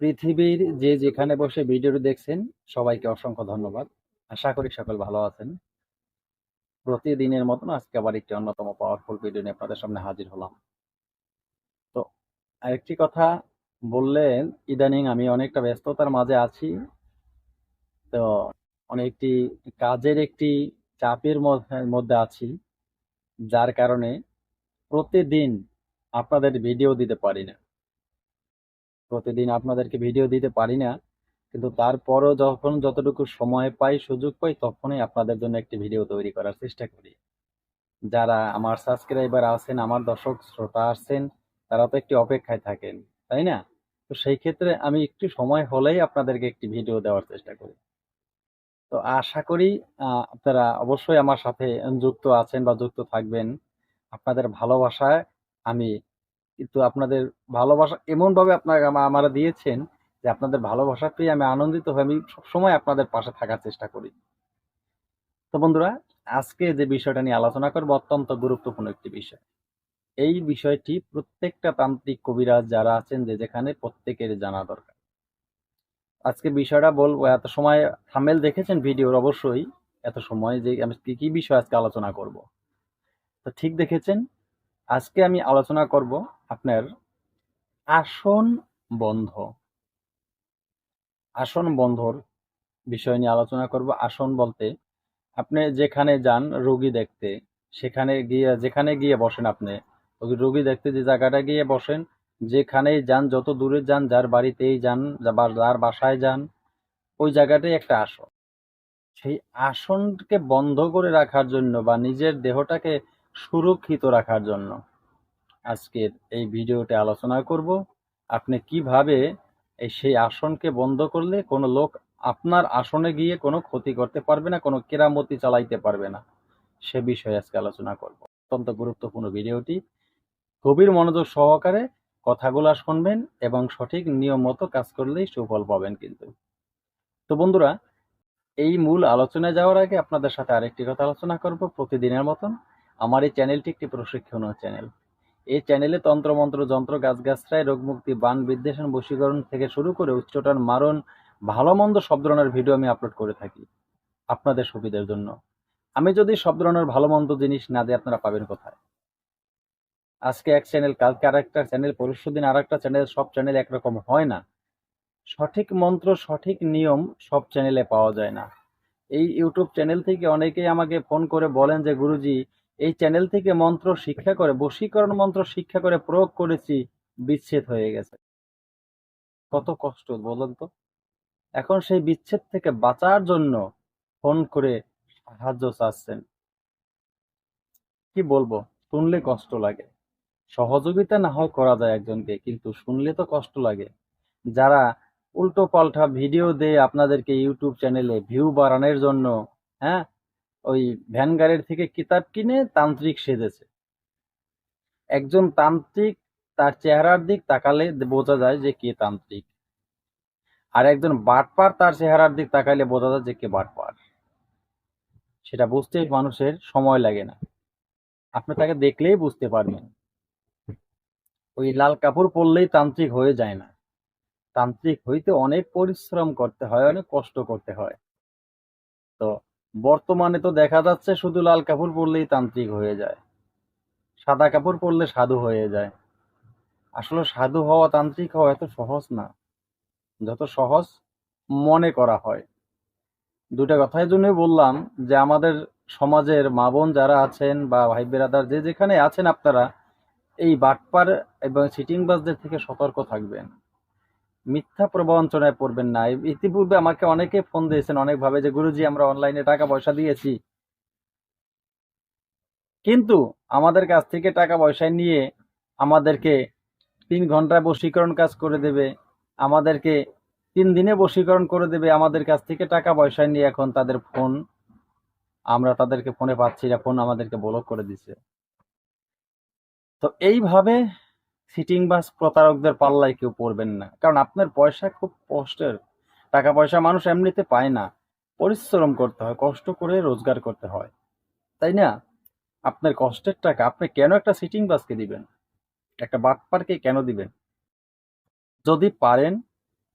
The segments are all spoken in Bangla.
পৃথিবীর যে যেখানে বসে ভিডিওটি দেখছেন, সবাইকে অসংখ্য ধন্যবাদ। আশা করি সকল ভালো আছেন। প্রতিদিনের মতন আজকে আবার একটি অন্যতম পাওয়ারফুল ভিডিও নিয়ে আপনাদের সামনে হাজির হলাম। তো আরেকটি কথা বললেন, ইদানিং আমি অনেকটা ব্যস্ততার মাঝে আছি। তো অনেকটি কাজের একটি চাপের মধ্যে- আছি, যার কারণে প্রতিদিন আপনাদের ভিডিও দিতে পারি না। প্রতিদিন আপনাদেরকে ভিডিও দিতে পারি না। কিন্তু তারপরও যখন যতটুকু সময় পাই, সুযোগ পাই, তখনই আপনাদের জন্য একটি ভিডিও তৈরি করার চেষ্টা করি। যারা আমার সাবস্ক্রাইবার আছেন, আমার দর্শক শ্রোতা আসছেন তারা তো একটি অপেক্ষায় থাকেন, তাই না? তো সেই ক্ষেত্রে আমি একটু সময় হলেই আপনাদেরকে একটি ভিডিও দেওয়ার চেষ্টা করি। তো আশা করি আপনারা অবশ্যই আমার সাথে যুক্ত আছেন বা যুক্ত থাকবেন। আপনাদের ভালোবাসায় আমি কিন্তু আপনাদের ভালোবাসা এমনভাবে আপনারা আমা- আমারা দিয়েছেন যে আপনাদের ভালোবাসা পেয়ে আমি আনন্দিত হয়ে আমি সবসময় আপনাদের পাশে থাকার চেষ্টা করি। তো বন্ধুরা, আজকে যে বিষয়টা নিয়ে আলোচনা করব অত্যন্ত গুরুত্বপূর্ণ একটি বিষয়। এই বিষয়টি প্রত্যেকটা তান্ত্রিক কবিরাজ যারা আছেন যে যেখানে প্রত্যেকের জানা দরকার। আজকে বিষয়টা বলব, এত সময় থামেল দেখেছেন ভিডিওর অবশ্যই, এত সময় যে আমি কি কি বিষয় আজকে আলোচনা করব। তো ঠিক দেখেছেন আজকে আমি আলোচনা করব আপনার আসন বন্ধ। আসন বন্ধর বিষয় নিয়ে আলোচনা করব। আসন বলতে আপনি যেখানে যান রোগী দেখতে, সেখানে গিয়ে, যেখানে গিয়ে বসেন আপনি রোগী দেখতে যে জায়গাটা গিয়ে বসেন, যেখানেই যান, যত দূরে যান, যার বাড়িতেই যান যার বাসায় যান, ওই জায়গাটাই একটা আসন। সেই আসনকে বন্ধ করে রাখার জন্য বা নিজের দেহটাকে সুরক্ষিত রাখার জন্য। আজকের এই ভিডিওতে আলোচনা করব, আপনি কীভাবে এই সেই আসনকে বন্ধ করলে কোনো লোক আপনার আসনে গিয়ে কোনো ক্ষতি করতে পারবে না, কোনো কেরামতি চালাইতে পারবে না? সে বিষয়ে আজকে আলোচনা করব। অত্যন্ত গুরুত্বপূর্ণ ভিডিওটি। গভীর মনোযোগ সহকারে কথাগুলা শুনবেন এবং সঠিক নিয়ম মতো কাজ করলেই সুফল পাবেন কিন্তু। তো বন্ধুরা, এই মূল আলোচনায় যাওয়ার আগে আপনাদের সাথে আরেকটি কথা আলোচনা করব প্রতিদিনের মতন। আমার এই চ্যানেলটি একটি প্রশিক্ষণ চ্যানেল এই চ্যানেলে তন্ত্রমন্ত্র, যন্ত্র গাছগাছরায় রোগমুক্তি বান বিদ্বেষণ বশীকরণ থেকে শুরু করে উচ্চটান মারণ, ভালো মন্দ সব ধরনের ভিডিও আমি আপলোড করে থাকি আপনাদের সুবিধার জন্য। আমি যদি সব ধরনের ভালো মন্দ জিনিস না দিই, আপনারা পাবেন কোথায়? আজকে এক চ্যানেল কালকে আর একটা চ্যানেল পরশু দিন আর একটা চ্যানেল সব চ্যানেল একরকম হয় না। সঠিক মন্ত্র, সঠিক নিয়ম সব চ্যানেলে পাওয়া যায় না। এই ইউটিউব চ্যানেল থেকে অনেকেই আমাকে ফোন করে বলেন যে, গুরুজি এই চ্যানেল থেকে মন্ত্র শিক্ষা করে, বশীকরণ মন্ত্র শিক্ষা করে প্রয়োগ করেছি, বিচ্ছেদ হয়ে গেছে। কত কষ্ট, বলেন তো। এখন সেই বিচ্ছেদ থেকে বাঁচার জন্য ফোন করে সাহায্য চাচ্ছেন। কি বলব, শুনলে কষ্ট লাগে। সহযোগিতা না হয় করা যায় একজনকে, কিন্তু শুনলে তো কষ্ট লাগে। যারা উল্টো পাল্টা ভিডিও দিয়ে আপনাদেরকে ইউটিউব চ্যানেলে ভিউ বাড়ানোর জন্য হ্যাঁ? ওই ভ্যান গাড়ির থেকে কিতাব কিনে তান্ত্রিক সেজেছে। একজন তান্ত্রিক তার চেহারার দিক তাকালে বোঝা যায় যে কে তান্ত্রিক। আর একজন বাটপার তার চেহারার দিক তাকালে বোঝা যায় যে কে বাটপার। সেটা বুঝতে মানুষের সময় লাগে না। আপনি তাকে দেখলেই বুঝতে পারবেন। ওই লাল কাপড় পরলেই তান্ত্রিক হয়ে যায় না। তান্ত্রিক হইতে অনেক পরিশ্রম করতে হয়, অনেক কষ্ট করতে হয়। তো বর্তমানে তো দেখা যাচ্ছে শুধু লাল কাপড় পরলেই তান্ত্রিক হয়ে যায়। সাদা কাপড় পরলে সাধু হয়ে যায়। আসলে সাধু হওয়া, তান্ত্রিক হওয়া এত সহজ না। যত সহজ মনে করা হয়। দুটা কথাই জন্যই বললাম যে, আমাদের সমাজের মা বোন যারা আছেন বা ভাই বেরাদার যে যেখানে আছেন আপনারা, এই বাটপার এবং সিটিংবাজদের থেকে সতর্ক থাকবেন। মিথ্যা প্রবঞ্চনায় পড়বেন না। ইতিপূর্বে আমাকে অনেকে ফোন দিয়েছেন অনেকভাবে যে, গুরুজি, আমরা অনলাইনে টাকা পয়সা দিয়েছি। কিন্তু আমাদের কাছ থেকে টাকা পয়সা নিয়ে আমাদেরকে তিন ঘন্টায় বশীকরণ কাজ করে দেবে। আমাদেরকে তিন দিনে বশীকরণ করে দেবে। আমাদের কাছ থেকে টাকা পয়সা নিয়ে এখন তাদের ফোন আমরা তাদেরকে ফোনে পাচ্ছি না। ফোন আমাদেরকে ব্লক করে দিছে। তো এইভাবে সিটিং বাস প্রতারকদের পাল্লায় কেউ পড়বেন না। কারণ আপনার পয়সা খুব কষ্টের। টাকা পয়সা মানুষ এমনিতে পায় না। পরিশ্রম করতে হয়, কষ্ট করে রোজগার করতে হয়। তাই না? আপনার কষ্টের টাকা, আপনি কেন একটা সিটিং বাসকে দিবেন? একটা বাট বাটপারকে কেন দিবেন? যদি পারেন,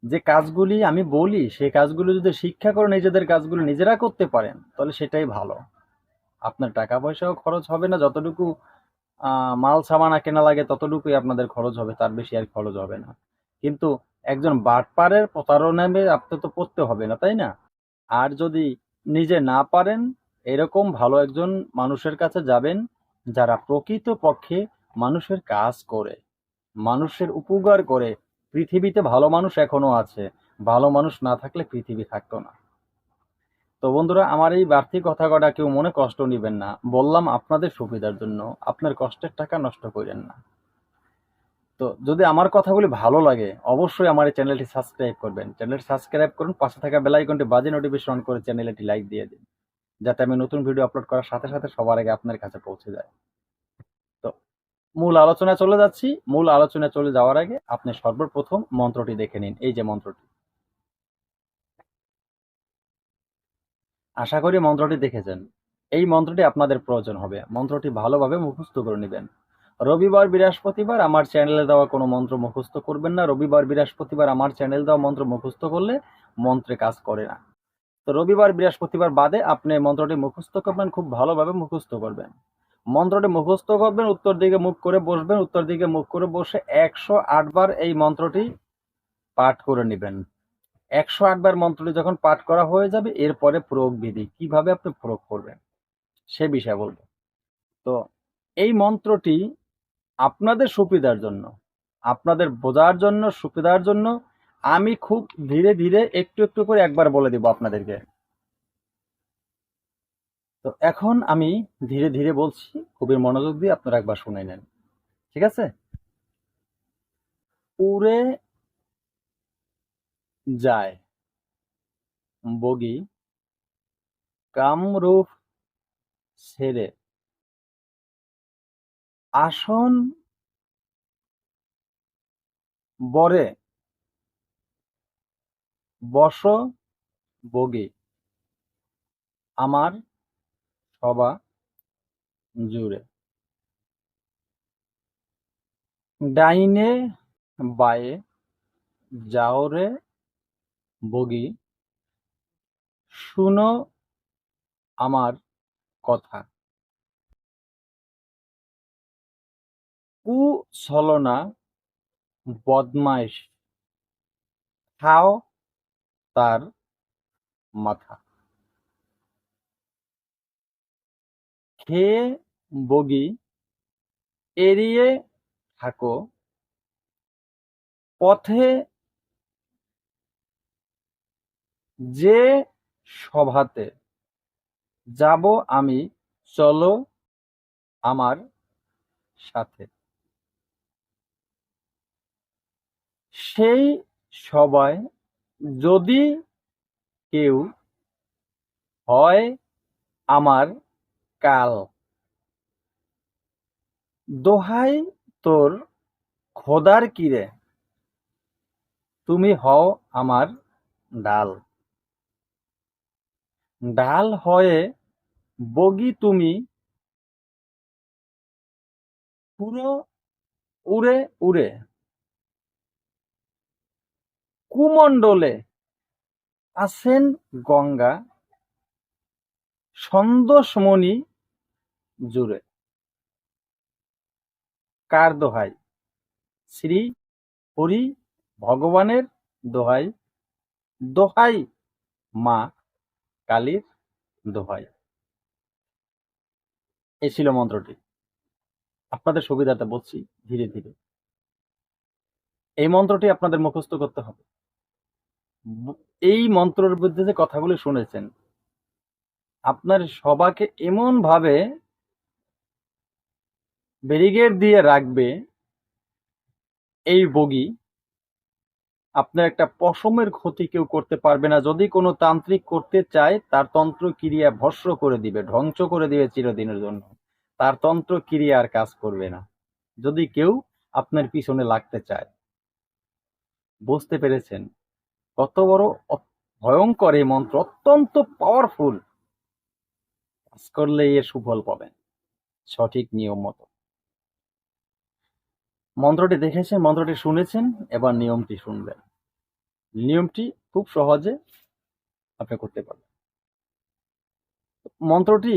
যে কাজগুলি আমি বলি, সেই কাজগুলো যদি শিক্ষা করে নিজেদের কাজগুলো নিজেরা করতে পারেন, তাহলে সেটাই ভালো। আপনার টাকা পয়সাও খরচ হবে না, যতটুকু মাল সামানা কেনা লাগে ততটুকুই আপনাদের খরচ হবে, তার বেশি আর খরচ হবে না। কিন্তু একজন বাটপারের প্রতারণায় আপনি তো পড়তে হবে না, তাই না? আর যদি নিজে না পারেন, এরকম ভালো একজন মানুষের কাছে যাবেন, যারা প্রকৃত পক্ষে মানুষের কাজ করে, মানুষের উপকার করে। পৃথিবীতে ভালো মানুষ এখনও আছে, ভালো মানুষ না থাকলে পৃথিবী থাকতো না। তো বন্ধুরা, আমার এই বাড়তি কথা কটা কেউ মনে কষ্ট নেবেন না। বললাম আপনাদের সুবিধার জন্য, আপনার কষ্টের টাকা নষ্ট করেন না। তো যদি আমার কথাগুলি ভালো লাগে, অবশ্যই আমার এই চ্যানেলটি সাবস্ক্রাইব করবেন। চ্যানেলটি সাবস্ক্রাইব করুন, পাশে থাকা বেল আইকনটি বাজে নোটিফিকেশন অন করে চ্যানেলটি লাইক দিয়ে দিন, যাতে আমি নতুন ভিডিও আপলোড করার সাথে সাথে সবার আগে আপনার কাছে পৌঁছে যায়। তো মূল আলোচনায় চলে যাচ্ছি। মূল আলোচনায় চলে যাওয়ার আগে আপনি সর্বপ্রথম মন্ত্রটি দেখে নিন। এই যে মন্ত্রটি। আশা করি মন্ত্রটি দেখেছেন। এই মন্ত্রটি আপনাদের প্রয়োজন হবে। মন্ত্রটি ভালোভাবে মুখস্থ করে নেবেন। রবিবার বৃহস্পতিবার আমার চ্যানেলে দেওয়া কোনো মন্ত্র মুখস্থ করবেন না। রবিবার বৃহস্পতিবার আমার চ্যানেল দেওয়া মন্ত্র মুখস্থ করলে মন্ত্রে কাজ করে না। তো রবিবার বৃহস্পতিবার বাদে আপনি মন্ত্রটি মুখস্থ করবেন, খুব ভালোভাবে মুখস্থ করবেন। মন্ত্রটি মুখস্থ করবেন, উত্তর দিকে মুখ করে বসবেন, উত্তর দিকে মুখ করে বসে একশো আটবার এই মন্ত্রটি পাঠ করে নেবেন। একশো আটবার মন্ত্রটি যখন পাঠ করা হয়ে যাবে, এরপরে প্রয়োগ বিধি কীভাবে আপনি প্রয়োগ করবেন? সে বিষয়ে বলব। তো এই মন্ত্রটি আপনাদের সুবিধার জন্য, আপনাদের বোঝার জন্য, সুবিধার জন্য আমি খুব ধীরে ধীরে একটু একটু করে একবার বলে দিব আপনাদেরকে। তো এখন আমি ধীরে ধীরে বলছি, খুবই মনোযোগ দিয়ে আপনারা একবার শুনে নেন। ঠিক আছে? উড়ে যায়। বগি। কামরূপ ছেড়ে। আসন বরে। বস বগি। আমার সবা জুড়ে। ডাইনে বায়ে যাওরে বগি। শুনো আমার কথা। কুছলনা বদমাইশ খাও তার মাথা। খেয়ে বগি এড়িয়ে থাকো। পথে যে সভাতে যাব আমি, চলো আমার সাথে। সেই সবাই যদি কেউ হয় আমার কাল, দোহাই তোর খোদার কিরে, তুমি হও আমার ডাল। ডাল হয়ে বগি তুমি পুরো উড়ে উড়ে। কুমণ্ডলে আছেন গঙ্গা সন্দোষমণি জুড়ে। কার দোহাই? শ্রী হরি ভগবানের দোহাই। দোহাই মা কালীর দোহাই। এই ছিল মন্ত্রটি। আপনাদের সুবিধাটা বলছি ধীরে ধীরে। এই মন্ত্রটি আপনাদের মুখস্থ করতে হবে। এই মন্ত্রের মধ্যে যে কথাগুলি শুনেছেন, আপনার সবাকে এমন ভাবে ব্যারিকেড দিয়ে রাখবে, এই বগি আপনার একটা পশমের ক্ষতি কেউ করতে পারবে না। যদি কোনো তান্ত্রিক করতে চায়, তার তন্ত্র ক্রিয়া ভস্ম করে দিবে, ধ্বংস করে দিবে চিরদিনের জন্য। তার তন্ত্র ক্রিয়া আর কাজ করবে না। যদি কেউ আপনার পিছনে লাগতে চায়। বুঝতে পেরেছেন? কত বড় ভয়ঙ্কর এই মন্ত্র, অত্যন্ত পাওয়ারফুল কাজ করলে এর সুফল পাবেন। সঠিক নিয়ম মতো। মন্ত্রটি দেখেছেন, মন্ত্রটি শুনেছেন, এবার নিয়মটি শুনবেন। নিয়মটি খুব সহজে আপনি করতে পারবেন। মন্ত্রটি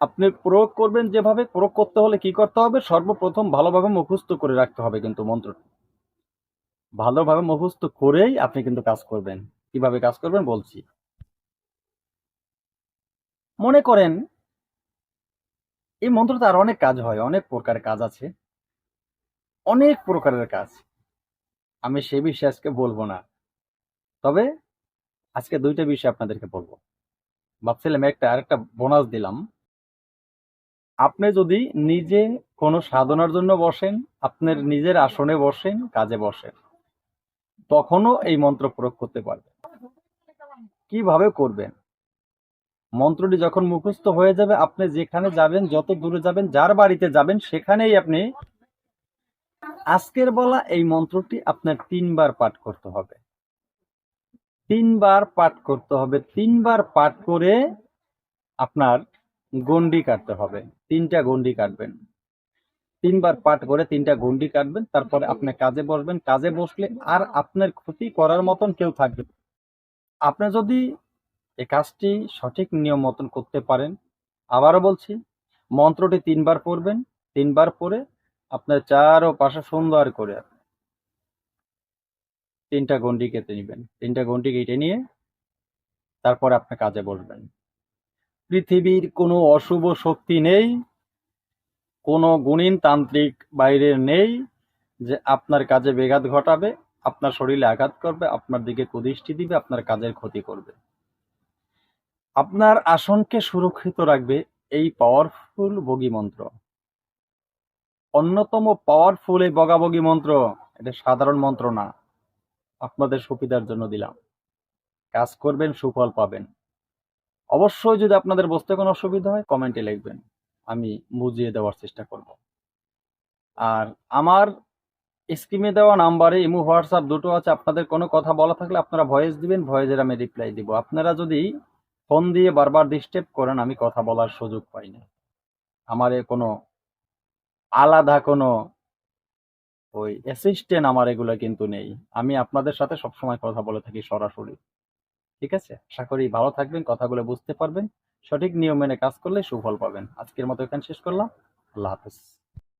আপনি প্রয়োগ করবেন যেভাবে, প্রয়োগ করতে হলে কি করতে হবে? সর্বপ্রথম ভালোভাবে মুখস্থ করে রাখতে হবে কিন্তু মন্ত্রটি। ভালোভাবে মুখস্থ করেই আপনি কিন্তু কাজ করবেন। কীভাবে কাজ করবেন বলছি। মনে করেন, এই মন্ত্রতে আর অনেক কাজ হয়, অনেক প্রকারের কাজ আছে। অনেক প্রকারের কাজ। আমি সে বিষয়ে আজকে বলব না। তবে আজকে দুইটা বিষয় আপনাদেরকে বলব। ভাবছিলাম একটা, আরেকটা বোনাস দিলাম। আপনি যদি নিজে কোনো সাধনার জন্য বসেন, আপনার নিজের আসনে বসেন, কাজে বসেন, তখনও এই মন্ত্র প্রয়োগ করতে পারবেন। কীভাবে করবেন? মন্ত্রটি যখন মুখস্থ হয়ে যাবে, আপনি যেখানে যাবেন, যত দূরে যাবেন, যার বাড়িতে যাবেন, সেখানেই আপনি আজকের বলা এই মন্ত্রটি আপনার তিনবার পাঠ করতে হবে। তিনবার পাঠ করতে হবে। তিনবার পাঠ করে আপনার গন্ডি কাটতে হবে। তিনটা গন্ডি কাটবেন। তিনবার পাঠ করে তিনটা গন্ডি কাটবেন, তারপরে আপনি কাজে বসবেন। কাজে বসলে আর আপনার ক্ষতি করার মতন কেউ থাকবে। আপনি যদি এই কাজটি সঠিক নিয়ম মতন করতে পারেন, আবারও বলছি, মন্ত্রটি তিনবার পড়বেন। তিনবার পরে আপনার চার পাশে সুন্দর করে তিনটা গন্ডি কেটে নেবেন। তিনটা গন্ডি কেটে নিয়ে তারপর আপনি কাজে বসবেন। পৃথিবীর কোনো অশুভ শক্তি নেই, কোনো গুণীন তান্ত্রিক বাইরের নেই যে আপনার কাজে বেঘাত ঘটাবে, আপনার শরীরে আঘাত করবে, আপনার দিকে কুদৃষ্টি দিবে, আপনার কাজের ক্ষতি করবে। আপনার আসনকে সুরক্ষিত রাখবে এই পাওয়ারফুল বগি মন্ত্র অন্যতম পাওয়ারফুল এই বগাবগি মন্ত্র, এটা সাধারণ মন্ত্র না। আপনাদের সুবিধার জন্য দিলাম। কাজ করবেন, সুফল পাবেন। অবশ্যই যদি আপনাদের বুঝতে কোনো অসুবিধা হয় কমেন্টে লিখবেন। আমি বুঝিয়ে দেওয়ার চেষ্টা করব। আর আমার স্ক্রিনে দেওয়া নাম্বারে ইমো, হোয়াটসঅ্যাপ দুটো আছে। আপনাদের কোনো কথা বলা থাকলে আপনারা ভয়েস দিবেন ভয়েসের আমি রিপ্লাই দিব। আপনারা যদি ফোন দিয়ে বারবার ডিস্টার্ব করেন, আমি কথা বলার সুযোগ পাই না। আমার এ কোনো আলাদা কোনো ওই অ্যাসিস্ট্যান্ট আমার এগুলো কিন্তু নেই। আমি আপনাদের সাথে সবসময় কথা বলে থাকি সরাসরি। ঠিক আছে? আশা করি ভালো থাকবেন, কথাগুলো বুঝতে পারবেন, সঠিক নিয়ম মেনে কাজ করলে সুফল পাবেন। আজকের মতো এখানে শেষ করলাম। আল্লাহ হাফেজ।